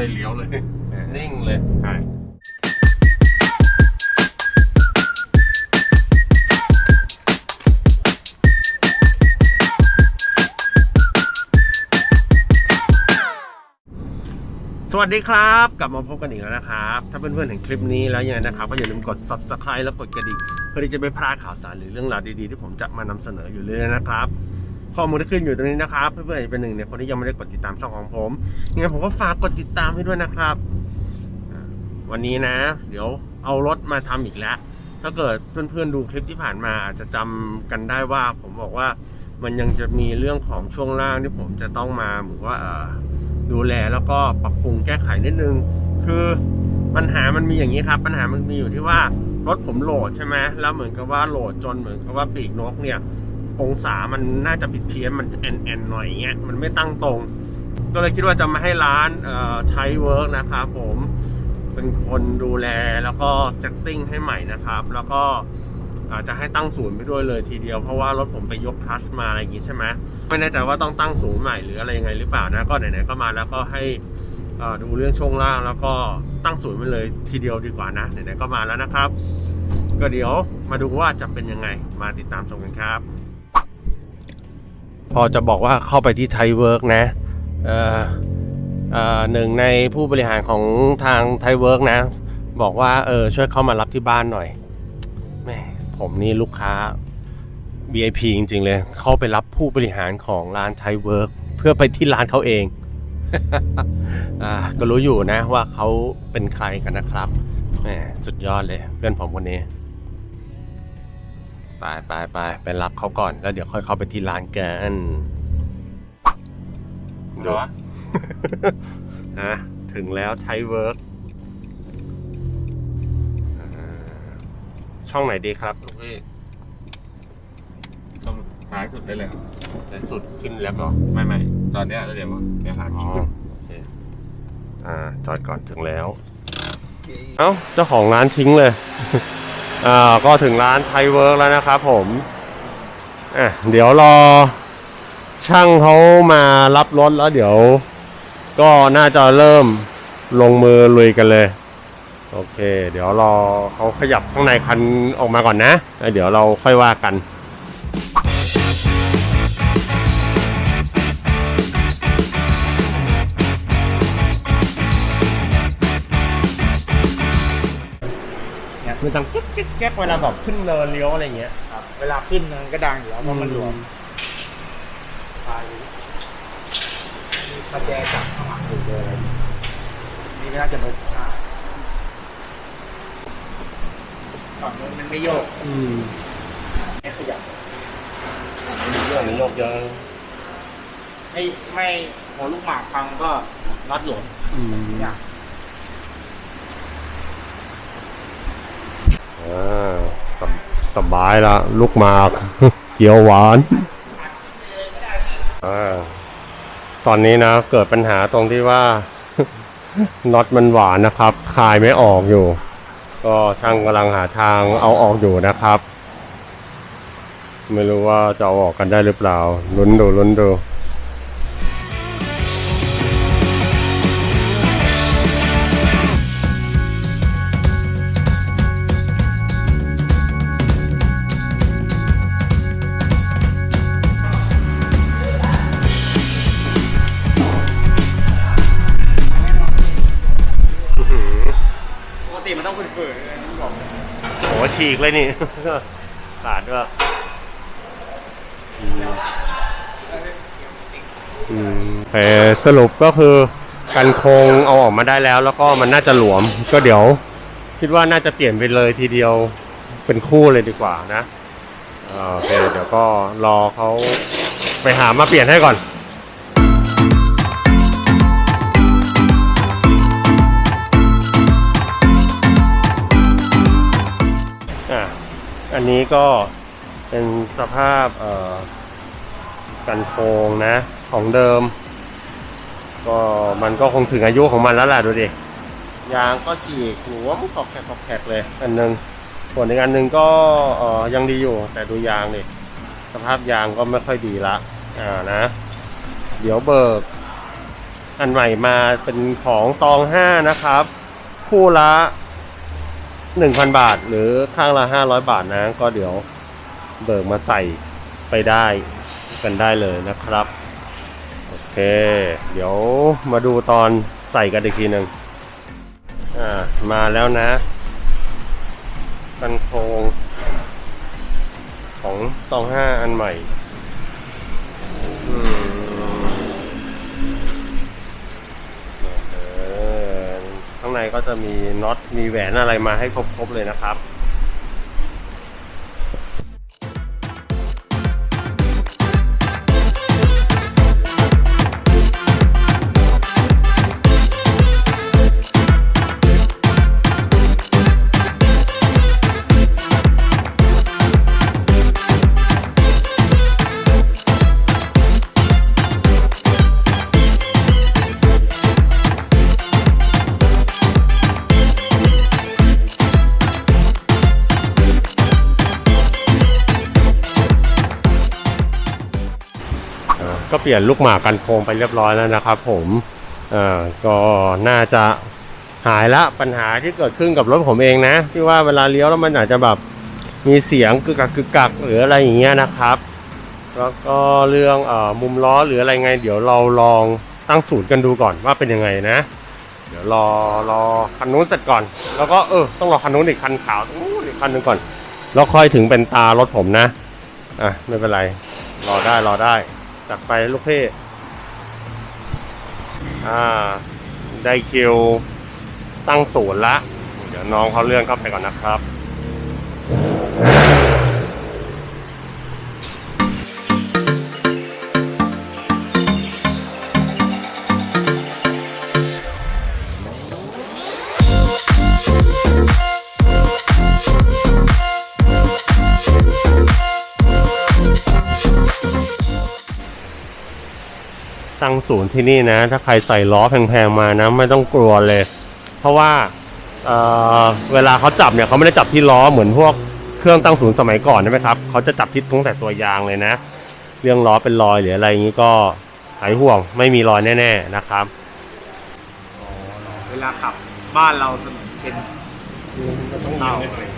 ไม่เลี้ยวเลยนิ่งเลย ใช่สวัสดีครับ กลับมาพบกันอีกแล้วนะครับ ถ้าเพื่อนๆเห็นคลิปนี้แล้วยังไงนะครับ ก็อย่าลืมกด subscribe แล้วกดกระดิ่งเพื่อที่จะไม่พลาดข่าวสารหรือเรื่องราวดีๆ ที่ผมจะมานำเสนออยู่เรื่อยๆนะครับ ข้อมูลที่ขึ้นอยู่ตรงนี้นะครับ เพื่อนๆอาจะเป็นหนึ่งในคนที่ยังไม่ได้กดติดตามช่องของผมยังไงผมก็ฝากกดติดตามให้ด้วยนะครับ วันนี้นะ เดี๋ยวเอารถมาทำอีกแล้ว ถ้าเกิดเพื่อนๆดูคลิปที่ผ่านมาอาจจะจำกันได้ว่า ผมบอกว่ามันยังจะมีเรื่องของช่วงล่างที่ผมจะต้องมาเหมือนว่าดูแลแล้วก็ปรับปรุงแก้ไขนิดนึง คือปัญหามันมีอย่างนี้ครับ ปัญหามันมีอยู่ที่ว่ารถผมโหลดใช่ไหมแล้วเหมือนกับว่าโหลดจนเหมือนกับว่าปีกนกเนี่ย องศามันน่าจะผิดเพี้ยนมันแอนแอนหน่อยเงี้ยมันไม่ตั้งตรง ก็เลยคิดว่าจะมาให้ร้านเอ่อไทเวิร์กนะครับผมเป็นคนดูแลแล้วก็เซตติ้งให้ใหม่นะครับ แล้วก็อาจจะให้ตั้งศูนย์ไปด้วยเลยทีเดียวเพราะว่ารถผมไปยกคลัชมาอะไรอย่างงี้ใช่ไหมไม่แน่ใจว่าต้องตั้งศูนย์ใหม่หรืออะไรยังไงหรือเปล่านะก็ไหนๆก็มาแล้วก็ให้ดูเรื่องช่วงล่างแล้วก็ตั้งศูนย์ไปเลยทีเดียวดีกว่านะไหนๆก็มาแล้วนะครับ ก็เดี๋ยวมาดูว่าจะเป็นยังไงมาติดตามชมกันครับ พอจะบอกว่าเข้าไปที่ไทยเวิร์กนะหนึ่งในผู้บริหารของทางไทยเวิร์กนะ บอกว่าเออช่วยเข้ามารับที่บ้านหน่อยแม่ผมนี่ลูกค้า VIP จริง ๆ เลย เข้าไปรับผู้บริหารของร้านไทยเวิร์กเพื่อไปที่ร้านเขาเองอก็รู้อยู่นะว่าเขาเป็นใครกันนะครับแหมสุดยอดเลยเพื่อนผมคนนี้ ไปไปไปไปรับเขาก่อนแล้วเดี๋ยวค่อยเข้าไปที่ร้านกันดูฮะถึงแล้วไทยเวิร์กช่องไหนดีครับลูกพี่ต้องท้ายสุดได้เลยครับในสุดขึ้นแล้วก็ไม่ไม่ตอนเนี้ยเดี๋ยวเดี๋ยวหาอ๋อที่ขึ้นโอเคอ่าจอดก่อนถึงแล้ว เอ้าเจ้าของร้านทิ้งเลย อ่าก็ถึงร้านไทยเวิร์กแล้วนะครับผมอะเดี๋ยวรอช่างเขามารับรถแล้วเดี๋ยว ก็น่าจะเริ่มลงมือลุยกันเลย โอเค เดี๋ยวรอเขาขยับข้างในคันออกมาก่อนนะ เดี๋ยวเราค่อยว่ากัน มันดังกิ๊กกิ๊กแก๊กเวลาแบบขึ้นเนินเลี้ยวอะไรเงี้ยครับ เวลาขึ้นมันก็ดังอยู่แล้วเพราะมันหลวมพายุถ้าแจจับข้างหลังถูกเลยนี่ก็น่าจะเป็นอ่าฝั่งนู้นมันไม่โยกอืมไม่ขยับเรื่องนี้โยกเยอะไม่ไม่หัวลูกหมากพังก็รัดหลวมอืมอย่างอ่าสบสบายละลูกหมาก เกี๊ยวหวานอตอนนี้นะเกิดปัญหาตรงที่ว่าน็อตมันหวานนะครับคายไม่ออกอยู่ ก็ช่างกำลังหาทางเอาออกอยู่นะครับ ไม่รู้ว่าจะเอาออกกันได้หรือเปล่าลุ้นดูลุ้นดู ฉีกเลยนี่ ขาดด้วยอืมอืมแต่สรุปก็คือกันโครงเอาออกมาได้แล้ว แล้วก็มันน่าจะหลวม ก็เดี๋ยว คิดว่าน่าจะเปลี่ยนไปเลยทีเดียวเป็นคู่เลยดีกว่านะโอเคเดี๋ยวก็รอเขาไปหามาเปลี่ยนให้ก่อน นนี้ก็เป็นสภาพเอ่อกันโครงนะของเดิม ก็มันก็คงถึงอายุของมันแล้วล่ะดูดิยางก็ฉีกหลวมขอบแขกขอบแขกเลยอันหนึงส่วนอีกอันหนึ่งก็เอ่อยังดีอยู่ แต่ดูยางดิสภาพยางก็ไม่ค่อยดีละอ่านะ เดี๋ยวเบิก อันใหม่มาเป็นของตองห้านะครับ คู่ละ หนึ่งพันบาท หรือข้างละห้าร้อยบาทนะ ก็เดี๋ยวเบิกมาใส่ไปได้กันได้เลยนะครับ โอเค เดี๋ยวมาดูตอนใส่กันอีกทีหนึ่งอ่ามาแล้วนะกันโครงของตองห้าอันใหม่างในก็จะมีน็อตมีแหวนอะไรมาให้ครบๆเลยนะครับ เปลี่ยนลูกหมากกันโครงไปเรียบร้อยแล้วนะครับ ผมอ่าก็น่าจะหายละปัญหาที่เกิดขึ้นกับรถผมเองนะ ที่ว่าเวลาเลี้ยวแล้วมันอาจจะแบบมีเสียงกึกกักกึกกักหรืออะไรอย่างเงี้ยนะครับ แล้วก็เรื่องเออมุมล้อหรืออะไรไง เดี๋ยวเราลองตั้งศูนย์กันดูก่อนว่าเป็นยังไงนะ เดี๋ยวรอรอคันนู้นเสร็จก่อน แล้วก็เออต้องรอคันนู้นอีกคันขาวตรงนู้นอีกคันหนึงก่อนแล้วค่อยถึงเป็นตารถผมนะอะไม่เป็นไร รอได้รอได้ จัดไปลูกเพ่อ่า ได้คิวตั้งศูนย์ละ เดี๋ยวน้องเขาเลื่อนเข้าไปก่อนนะครับ ตั้งศูนย์ที่นี่นะ ถ้าใครใส่ล้อแพงๆมานะ ไม่ต้องกลัวเลย เพราะว่าเเวลาเขาจับเนี่ยเขาไม่ได้จับที่ล้อเหมือนพวกเครื่องตั้งศูนย์สมัยก่อนใช่ไหมครับเขาจะจับที่ตั้งแต่ตัวยางเลยนะ เรื่องล้อเป็นรอยหรืออะไรอย่างนี้ก็หายห่วงไม่มีรอยแน่ ๆนะครับเวลาขับบ้านเราเป็นเต่า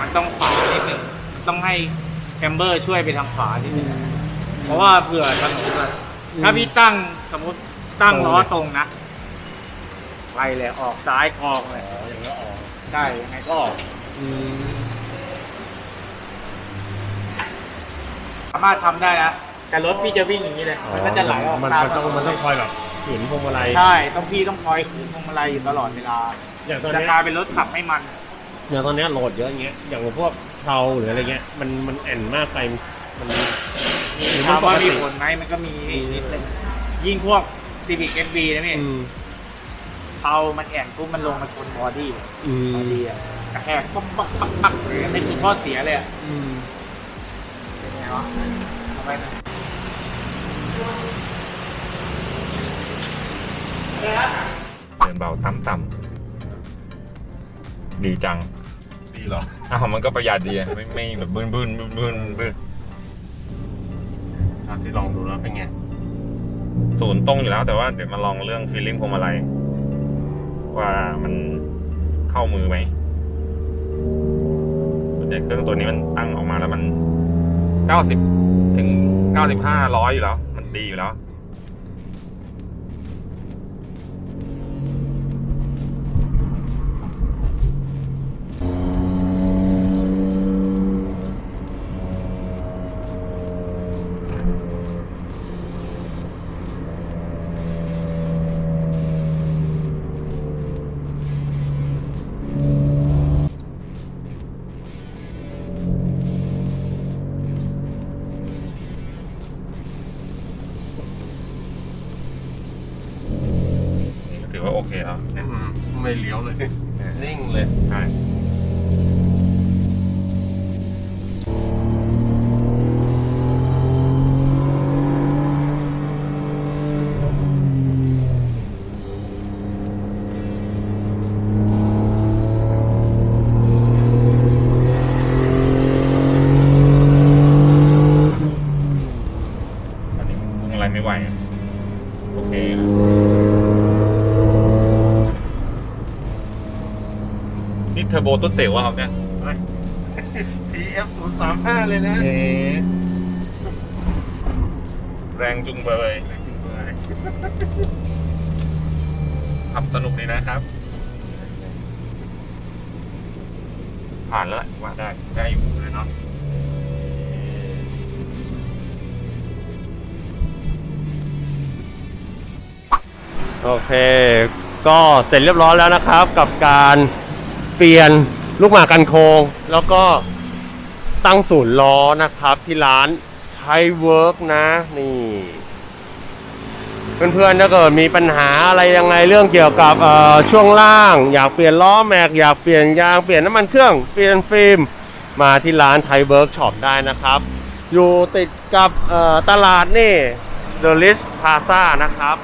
มันต้องขวานิดนึงมันต้องให้แคมเบอร์ช่วยไปทางขวานิดนึงเพราะว่าเผื่อถนนถ้าพี่ตั้ง สมมติตั้งล้อตรงนะ ไปเลยออกซ้ายออกเลยอย่างเงี้ยออกใช่ยังไงก็ออกสามารถทำได้นะ แต่รถพี่จะวิ่งอย่างนี้เลย มันก็จะไหลออกมันตามมันต้องมันต้องคอยแบบขืนพวงมาลัยใช่ ต้องพี่ต้องคอยขืนพวงมาลัยอยู่ตลอดเวลาอย่างตอนจะเนี้ยกลายเป็นรถขับไม่มัน อย่างตอนเนี้ยโหลดเยอะอย่างเงี้ยอย่างพวกเพลาหรืออะไรเงี้ยมันมันแอนมากไปมันหรือมันถามปว่ากมีติผลไหมมันก็มีนิดนึง ยิ่งพวก Civic FB นะพี่อืมเตามันแอนปุ๊บมันลงมาชนบอดี้อืบอมดี้อะกระแทกปั๊บปั๊บปั๊บปั๊บเลยไม่มีข้อเสียเลยอะอืมเป็นไงวะทำไมมันเดินเบาต่ำๆดีจัง ดีเหรอ อ้าวมันก็ประหยัดดีอะไม่ไม่แบบบึ้นบึ้นบึ้นบึ้นบึ้นตามที่ลองดูแล้วเป็นไง ศูนย์ตรงอยู่แล้ว แต่ว่าเดี๋ยวมาลองเรื่องฟีลลิ่งพวงมาลัยว่ามันเข้ามือไหมส่วนใหญ่เครื่องตัวนี้มันตั้งออกมาแล้วมันเก้าสิบถึงเก้าสิบห้าร้อยอยู่แล้ว มันดีอยู่แล้ว เคแล้วเนี่ยไม่เลี้ยวเลย นิ่งเลย ใช่ โบตุ๊ดเตี๋ยวอะครับเนี่ย TF 0 3 5เลยนะแรงจุงเบยขับสนุกดีนะครับ ผ่านแล้วแหละว่าได้ได้อยู่เลยเนาะโอเค ก็เสร็จเรียบร้อยแล้วนะครับกับการ เปลี่ยนลูกหมากกันโคง แล้วก็ตั้งศูนย์ล้อนะครับที่ร้านไทเวิร์กนะ นี่ เพื่อนๆถ้าเกิดมีปัญหาอะไรยังไงเรื่องเกี่ยวกับช่วงล่าง อยากเปลี่ยนล้อแม็ก อยากเปลี่ยนยางเปลี่ยนน้ำมันเครื่องเปลี่ยนฟิล์มมาที่ร้านไทเวิร์กช็อปได้นะครับ อยู่ติดกับตลาดนี่ The List Plaza นะครับ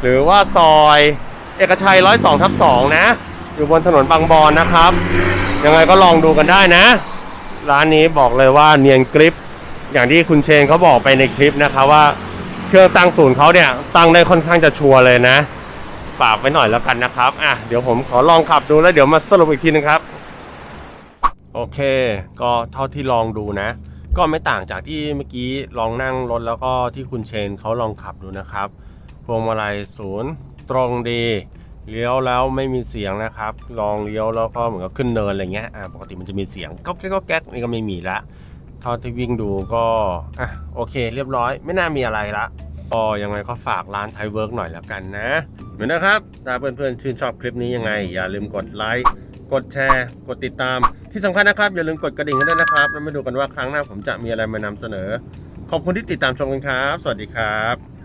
หรือว่าซอยเอกชัย 102ทับ2นะ อยู่บนถนนบางบอนนะครับ ยังไงก็ลองดูกันได้นะ ร้านนี้บอกเลยว่าเนียนกริป อย่างที่คุณเชนเขาบอกไปในคลิปนะคะว่าเครื่องตั้งศูนย์เขาเนี่ยตั้งได้ค่อนข้างจะชัวร์เลยนะ ฝากไว้หน่อยแล้วกันนะครับอะเดี๋ยวผมขอลองขับดูแล้วเดี๋ยวมาสรุปอีกทีนึงครับโอเค ก็เท่าที่ลองดูนะ ก็ไม่ต่างจากที่เมื่อกี้ลองนั่งรถแล้วก็ที่คุณเชนเขาลองขับดูนะครับ พวงมาลัยศูนย์ตรงดี เลี้ยวแล้วไม่มีเสียงนะครับ ลองเลี้ยวแล้วก็เหมือนกับขึ้นเนินอะไรเงี้ยอ่าปกติมันจะมีเสียงก็แก๊กก็แก๊กนี่ก็ไม่มีละเท่าที่วิ่งดูก็อะโอเค เรียบร้อย ไม่น่ามีอะไรละก็ยังไงก็ฝากร้านไทยเวิร์กหน่อยแล้วกันนะ เหมือนนะครับถ้าเพื่อนๆชื่นชอบคลิปนี้ยังไง อย่าลืมกดไลค์กดแชร์ กดติดตามที่สำคัญนะครับ อย่าลืมกดกระดิ่งกันด้วยนะครับ แล้วมาดูกันว่าครั้งหน้าผมจะมีอะไรมานำเสนอ ขอบคุณที่ติดตามชมกันครับ สวัสดีครับ